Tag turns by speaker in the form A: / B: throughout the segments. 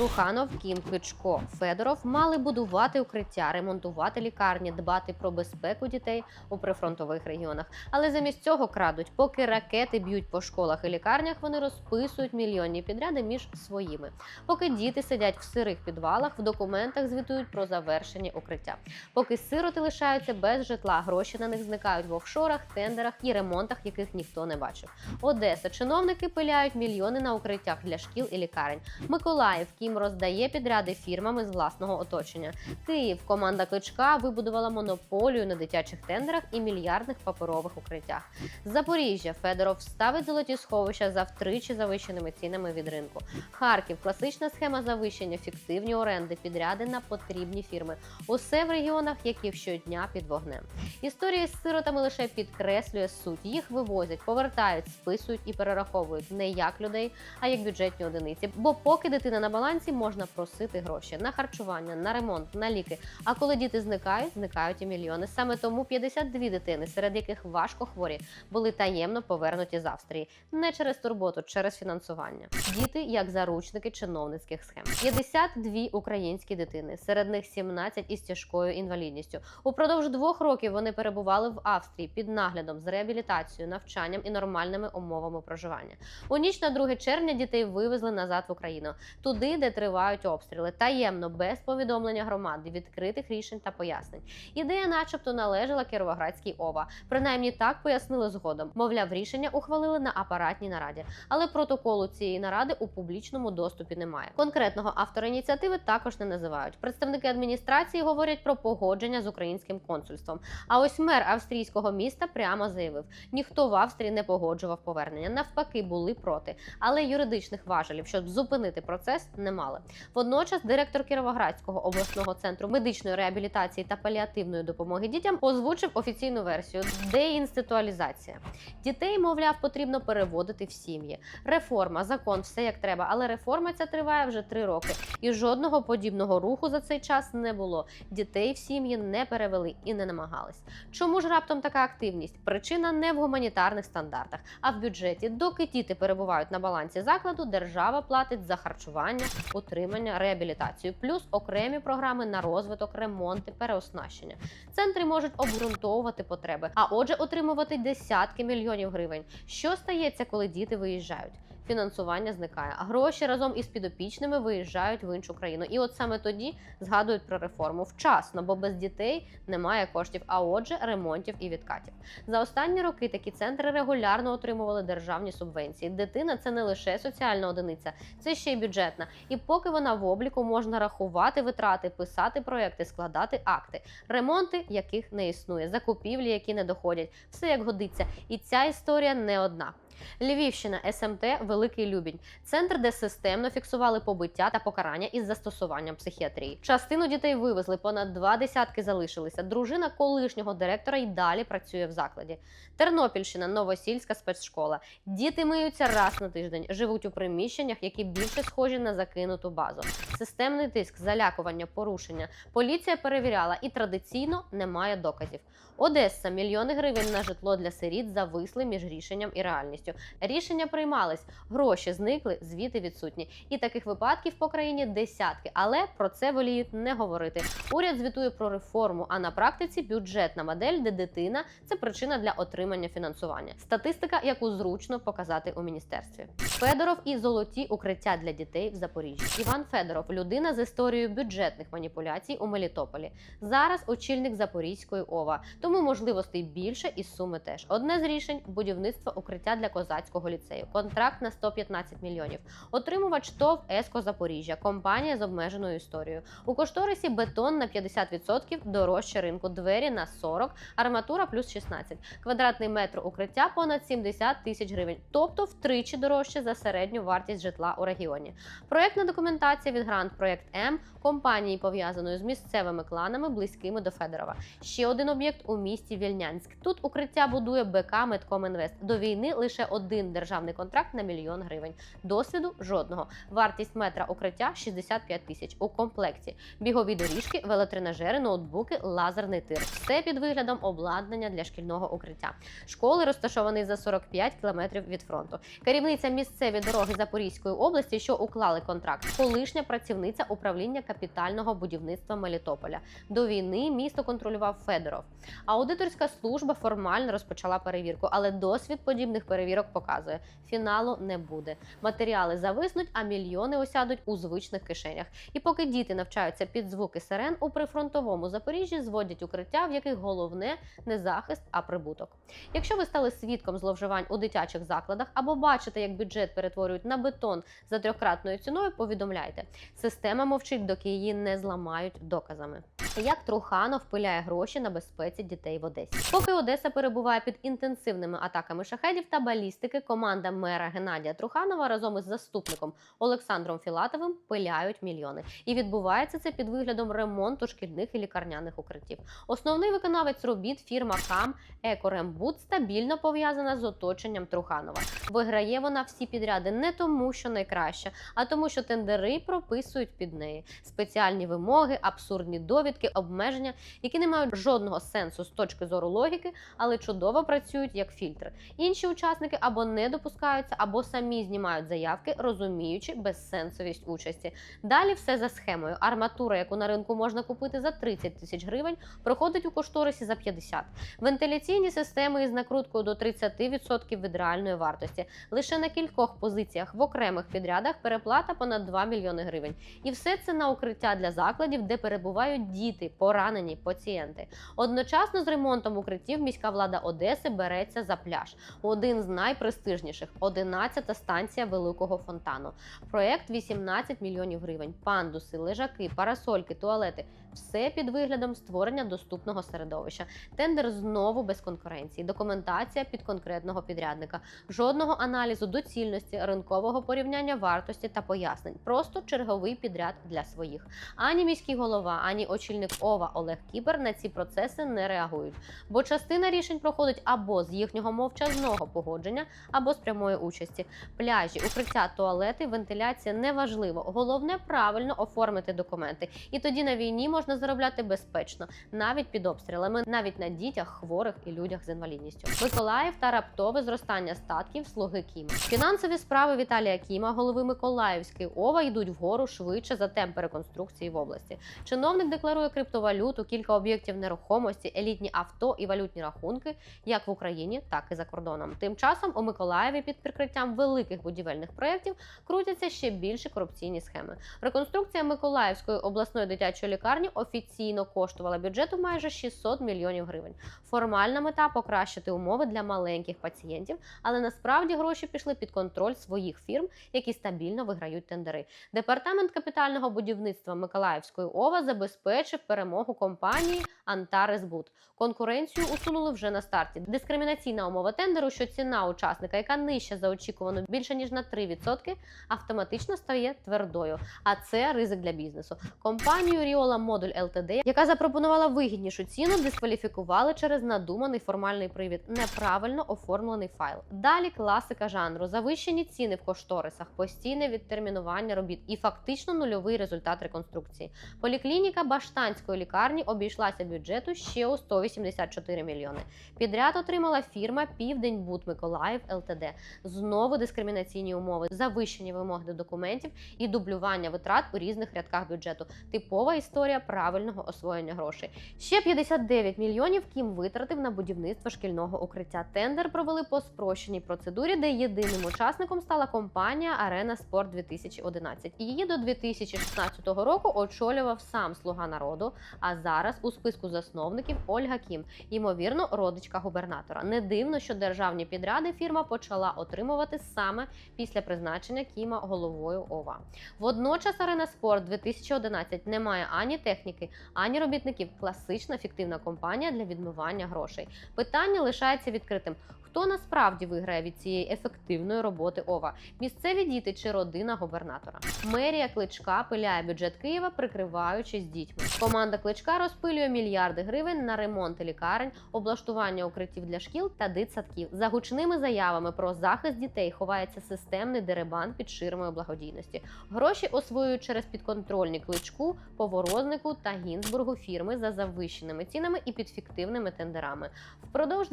A: Мітруханов, Кім Кличко, Федоров мали будувати укриття, ремонтувати лікарні, дбати про безпеку дітей у прифронтових регіонах. Але замість цього крадуть, поки ракети б'ють по школах і лікарнях, вони розписують мільйонні підряди між своїми. Поки діти сидять в сирих підвалах, в документах звітують про завершені укриття. Поки сироти лишаються без житла, гроші на них зникають в офшорах, тендерах і ремонтах, яких ніхто не бачив. Одеса чиновники пиляють мільйони на укриттях для шкіл і лікарень. Миколаїв Кім роздає підряди фірмами з власного оточення. Київ команда кличка вибудувала монополію на дитячих тендерах і мільярдних паперових укриттях. Запоріжжя Федоров ставить золоті сховища за втричі завищеними цінами від ринку. Харків класична схема завищення, фіктивні оренди, підряди на потрібні фірми. Усе в регіонах, які щодня під вогнем. Історія з сиротами лише підкреслює суть. Їх вивозять, повертають, списують і перераховують не як людей, а як бюджетні одиниці. Бо поки дитина на балансі, можна просити гроші на харчування, на ремонт, на ліки. А коли діти зникають, зникають і мільйони. Саме тому 52 дитини, серед яких важко хворі, були таємно повернуті з Австрії не через турботу, через фінансування. Діти як заручники чиновницьких схем. 52 українські дитини, серед них 17 із тяжкою інвалідністю. Упродовж двох років вони перебували в Австрії під наглядом з реабілітацією, навчанням і нормальними умовами проживання. У ніч на 2 червня дітей вивезли назад в Україну, туди, де тривають обстріли, таємно, без повідомлення громади, відкритих рішень та пояснень. Ідея, начебто, належала Кіровоградській ОВА. Принаймні так пояснили згодом. Мовляв, рішення ухвалили на апаратній нараді, але протоколу цієї наради у публічному доступі немає. Конкретного автора ініціативи також не називають. Представники адміністрації говорять про погодження з українським консульством. А ось мер австрійського міста прямо заявив: ніхто в Австрії не погоджував повернення. Навпаки, були проти, але юридичних важелів, щоб зупинити процес, не мали. Водночас, директор Кіровоградського обласного центру медичної реабілітації та паліативної допомоги дітям озвучив офіційну версію деінституалізація. Дітей, мовляв, потрібно переводити в сім'ї. Реформа, закон, все як треба, але реформа ця триває вже три роки, і жодного подібного руху за цей час не було. Дітей в сім'ї не перевели і не намагались. Чому ж раптом така активність? Причина не в гуманітарних стандартах, а в бюджеті. Доки діти перебувають на балансі закладу, держава платить за харчування, утримання, реабілітацію, плюс окремі програми на розвиток, ремонт, переоснащення. Центри можуть обґрунтовувати потреби, а отже, отримувати десятки мільйонів гривень. Що стається, коли діти виїжджають? Фінансування зникає, а гроші разом із підопічними виїжджають в іншу країну. І от саме тоді згадують про реформу вчасно, бо без дітей немає коштів, а отже, ремонтів і відкатів. За останні роки такі центри регулярно отримували державні субвенції. Дитина це не лише соціальна одиниця, це ще й бюджетна. І поки вона в обліку можна рахувати витрати, писати проекти, складати акти, ремонти, яких не існує, закупівлі, які не доходять, все як годиться. І ця історія не одна. Львівщина, СМТ, Великий Любінь, центр, де системно фіксували побиття та покарання із застосуванням психіатрії. Частину дітей вивезли, понад два десятки залишилися. Дружина колишнього директора й далі працює в закладі. Тернопільщина, Новосільська спецшкола. Діти миються раз на тиждень, живуть у приміщеннях, які більше схожі на закинуту базу. Системний тиск, залякування, порушення. Поліція перевіряла і традиційно немає доказів. Одеса мільйони гривень на житло для сиріт зависли між рішенням і реальністю. Рішення приймались, гроші зникли, звіти відсутні. І таких випадків по країні десятки, але про це воліють не говорити. Уряд звітує про реформу, а на практиці бюджетна модель, де дитина це причина для отримання фінансування. Статистика, яку зручно показати у міністерстві. Федоров і золоті укриття для дітей в Запоріжжі. Іван Федоров людина з історією бюджетних маніпуляцій у Мелітополі. Зараз очільник Запорізької ОВА, тому можливостей більше і суми теж. Одне з рішень будівництво укриття для козацького ліцею. Контракт на 115 мільйонів. Отримувач ТОВ Еско Запоріжжя, компанія з обмеженою історією. У кошторисі бетон на 50% дорожче ринку, двері на 40, арматура плюс 16. Квадратний метр укриття понад 70 тисяч гривень, тобто втричі дорожче за середню вартість житла у регіоні. Проєктна документація від Грант Проєкт М компанії, пов'язаної з місцевими кланами, близькими до Федорова. Ще один об'єкт у місті Вільнянськ. Тут укриття будує БК Медкомінвест. До війни лише лише один державний контракт на мільйон гривень. Досвіду жодного. Вартість метра укриття 65 тисяч. У комплекті бігові доріжки, велотренажери, ноутбуки, лазерний тир. Все під виглядом обладнання для шкільного укриття. Школи розташовані за 45 кілометрів від фронту. Керівниця місцеві дороги Запорізької області, що уклали контракт, колишня працівниця управління капітального будівництва Мелітополя. До війни місто контролював Федоров. Аудиторська служба формально розпочала перевірку, але досвід подібних перевірок показує: фіналу не буде. Матеріали зависнуть, а мільйони осядуть у звичних кишенях. І поки діти навчаються під звуки сирен, у прифронтовому Запоріжжі зводять укриття, в яких головне не захист, а прибуток. Якщо ви стали свідком зловживань у дитячих закладах або бачите, як бюджет перетворюють на бетон за трьохкратною ціною, повідомляйте. Система мовчить, доки її не зламають доказами. Як Труханов пиляє гроші на безпеці дітей в Одесі. Поки Одеса перебуває під інтенсивними атаками шахедів та балістики, команда мера Геннадія Труханова разом із заступником Олександром Філатовим пиляють мільйони. І відбувається це під виглядом ремонту шкільних і лікарняних укриттів. Основний виконавець робіт фірма КАМ Екорембуд стабільно пов'язана з оточенням Труханова. Виграє вона всі підряди не тому, що найкраща, а тому, що тендери прописують під неї спеціальні вимоги, абсурдні довідки, обмеження, які не мають жодного сенсу з точки зору логіки, але чудово працюють як фільтр. Інші учасники або не допускаються, або самі знімають заявки, розуміючи безсенсовість участі. Далі все за схемою. Арматура, яку на ринку можна купити за 30 тисяч гривень, проходить у кошторисі за 50. Вентиляційні системи із накруткою до 30% від реальної вартості. Лише на кількох позиціях в окремих підрядах переплата понад 2 мільйони гривень. І все це на укриття для закладів, де перебувають діти, поранені пацієнти. Одночасно з ремонтом укриттів міська влада Одеси береться за пляж. Один з найпрестижніших 11-та станція великого фонтану. Проект 18 мільйонів гривень. Пандуси, лежаки, парасольки, туалети все під виглядом створення доступного середовища. Тендер знову без конкуренції, документація під конкретного підрядника, жодного аналізу доцільності, ринкового порівняння вартості та пояснень. Просто черговий підряд для своїх. Ані міський голова, ані очільник ОВА Олег Кібер на ці процеси не реагують, бо частина рішень проходить або з їхнього мовчазного погодження, або з прямої участі. Пляжі, укриття, туалети, вентиляція неважливо. Головне правильно оформити документи. І тоді на війні можна заробляти безпечно, навіть під обстрілами, навіть на дітях, хворих і людях з інвалідністю. Миколаїв та раптове зростання статків слуги Кіма. Фінансові справи Віталія Кіма, голови Миколаївської ОВА, йдуть вгору швидше за темпи реконструкції в області. Чиновник декларує криптовалюту, кілька об'єктів нерухомості, елітні авто і валютні рахунки, як в Україні, так і за кордоном. Тим часом у Миколаєві під прикриттям великих будівельних проєктів крутяться ще більші корупційні схеми. Реконструкція Миколаївської обласної дитячої лікарні офіційно коштувала бюджету майже 600 мільйонів гривень. Формальна мета покращити умови для маленьких пацієнтів, але насправді гроші пішли під контроль своїх фірм, які стабільно виграють тендери. Департамент капітального будівництва Миколаївської ОВА забезпечив перемогу компанії Антаресбуд. Конкуренцію усунули вже на старті. Дискримінаційна умова тендеру, що ціна учасника, яка нижча за очікувану більше ніж на 3%, автоматично стає твердою. А це ризик для бізнесу. Компанію Riola Modul Ltd, яка запропонувала вигіднішу ціну, дискваліфікували через надуманий формальний привід, неправильно оформлений файл. Далі класика жанру, завищені ціни в кошторисах, постійне відтермінування робіт і фактично нульовий результат реконструкції. Поліклініка Баштанської лікарні обійшлася бюджету ще у 184 мільйони. Підряд отримала фірма Південь Буд Миколаїв ЛТД. Знову дискримінаційні умови, завищені вимоги до документів і дублювання витрат у різних рядках бюджету. Типова історія правильного освоєння грошей. Ще 59 мільйонів Кім витратив на будівництво шкільного укриття. Тендер провели по спрощеній процедурі, де єдиним учасником стала компанія Арена Спорт 2011. І Її до 2016 року очолював сам слуга народу. А зараз у списку засновників Ольга Кім, ймовірно, родичка губернатора. Не дивно, що державні підряди фірма почала отримувати саме після призначення Кіма головою ОВА. Водночас Арена Спорт 2011 не має ані техніки, ані робітників. Класична фіктивна компанія для відмивання грошей. Питання лишається відкритим. Хто насправді виграє від цієї ефективної роботи ОВА? Місцеві діти чи родина губернатора? Мерія кличка пиляє бюджет Києва, прикриваючись дітьми. Команда кличка розпилює мільярди гривень на ремонти лікарень, облаштування укриттів для шкіл та дитсадків. За гучними заявами про захист дітей ховається системний деребан під ширмою благодійності. Гроші освоюють через підконтрольні кличку, поворознику та Гінзбургу фірми за завищеними цінами і під фіктивними тендерами. Впродовж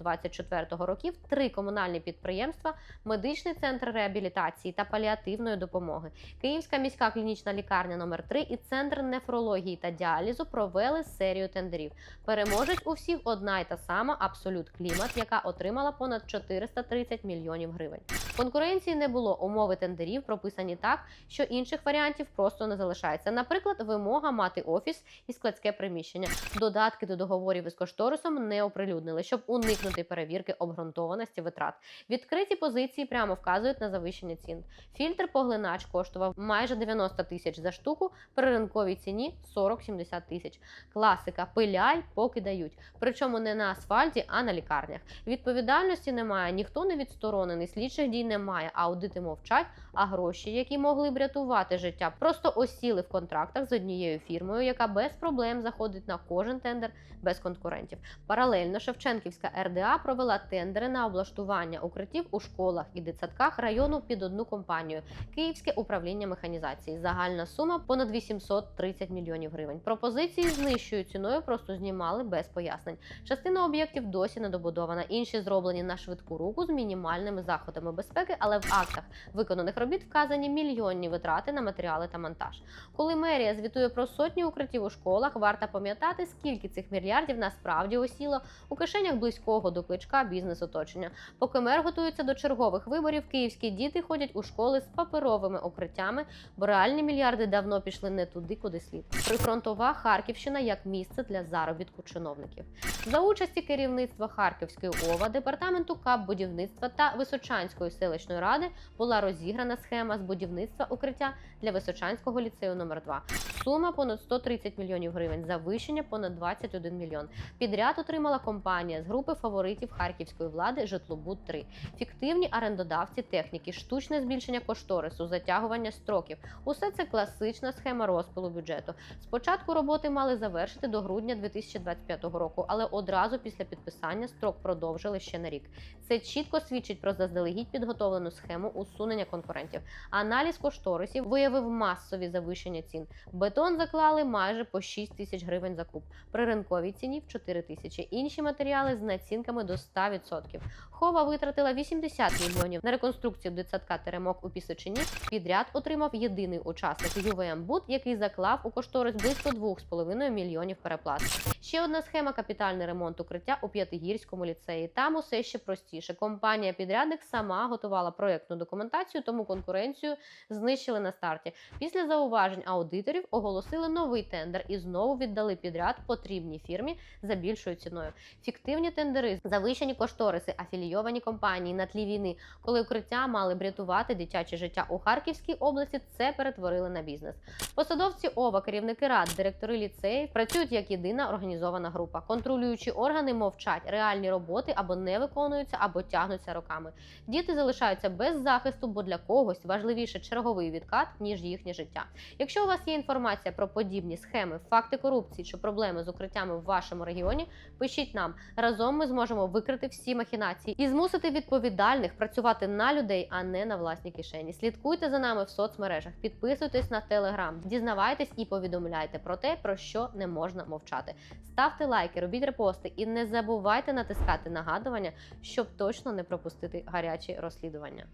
A: 2023-2024 років три комунальні підприємства, медичний центр реабілітації та паліативної допомоги, Київська міська клінічна лікарня номер 3 і центр нефрології та діалізу провели серію тендерів. Переможець у всіх одна й та сама Абсолют Клімат, яка отримала понад 430 мільйонів гривень. Конкуренції не було. Умови тендерів прописані так, що інших варіантів просто не залишається. Наприклад, вимога мати офіс і складське приміщення. Додатки до договорів із кошторисом не оприлюднили, щоб уникнути перевірки обґрунтованості витрат. Відкриті позиції прямо вказують на завищення цін. Фільтр поглинач коштував майже 90 тисяч за штуку, при ринковій ціні 40-70 тисяч. Класика пиляй, поки дають. Причому не на асфальті, а на лікарнях. Відповідальності немає, ніхто не відсторонений, слідчих дій немає, аудити мовчать, а гроші, які могли б рятувати життя, просто осіли в контрактах з однією фірмою, яка без проблем заходить на кожен тендер без конкурентів. Паралельно Шевченківська РДА провела тендери на облаштування укриттів у школах і дитсадках району під одну компанію Київське управління механізації. Загальна сума понад 830 мільйонів гривень. Пропозиції з нижчою ціною просто знімали без пояснень. Частина об'єктів досі не добудована, інші зроблені на швидку руку з мінімальними заходами безпеки, але в актах виконаних робіт вказані мільйонні витрати на матеріали та монтаж. Коли мерія звітує про сотні укриттів у школах, варто пам'ятати, скільки цих мільярдів насправді осіло у кишенях близького до кличка бізнес-оточення. Поки мер готується до чергових виборів, київські діти ходять у школи з паперовими укриттями, бо реальні мільярди давно пішли не туди, куди слід. Прифронтова Харківщина як місце для заробітку чиновників. За участі керівництва Харківської ОВА, департаменту КАП будівництва та Височанської селищної ради була розіграна схема з будівництва укриття для Височанського ліцею номер 2 Сума понад 130 мільйонів гривень, завищення понад 21 мільйон. Підряд отримала компанія з групи фаворитів харківської влади Житлобуд 3 фіктивні орендодавці техніки, штучне збільшення кошторису, затягування строків. Усе це класична схема розпилу бюджету. Спочатку роботи мали завершити до грудня 2025 року, але одразу після підписання строк продовжили ще на рік. Це чітко свідчить про заздалегідь підготовлену схему усунення конкурентів. Аналіз кошторисів виявив масові завищення цін. Бетон заклали майже по 6 тисяч гривень за куб, при ринковій ціні в 4 тисячі. Інші матеріали з націнками до 100%. Хова витратила 80 мільйонів на реконструкцію дитсадка Теремок у Пісочині. Підряд отримав єдиний учасник ЮВМ Буд, який заклав у кошторис близько 2,5 мільйонів переплат. Ще одна схема капітальний ремонт укриття у П'ятигірському ліцеї. Там усе ще простіше. Компанія підрядник сама готувала проєктну документацію, тому конкуренцію знищили на старті. Після зауважень аудиторів оголосили новий тендер і знову віддали підряд потрібній фірмі за більшою ціною. Фіктивні тендери, завищені кошториси, афілійовані компанії на тлі війни, коли укриття мали б рятувати дитяче життя у Харківській області. Це перетворили на бізнес. Посадовці ОВА, керівники рад, директори ліцеїв працюють як єдина організована група. Контролюючі органи мовчать, реальні роботи або не виконуються, або тягнуться роками. Діти залишаються без захисту, бо для когось важливіше черговий відкат ніж їхнє життя. Якщо у вас є інформація про подібні схеми, факти корупції чи проблеми з укриттями в вашому регіоні, пишіть нам разом. Ми зможемо викрити всі махінації і змусити відповідальних працювати на людей, а не на власні кишені. Слідкуйте за нами в соцмережах, підписуйтесь на телеграм, дізнавайтесь і повідомляйте про те, про що не можна мовчати. Ставте лайки, робіть репости і не забувайте натискати нагадування, щоб точно не пропустити гарячі розслідування.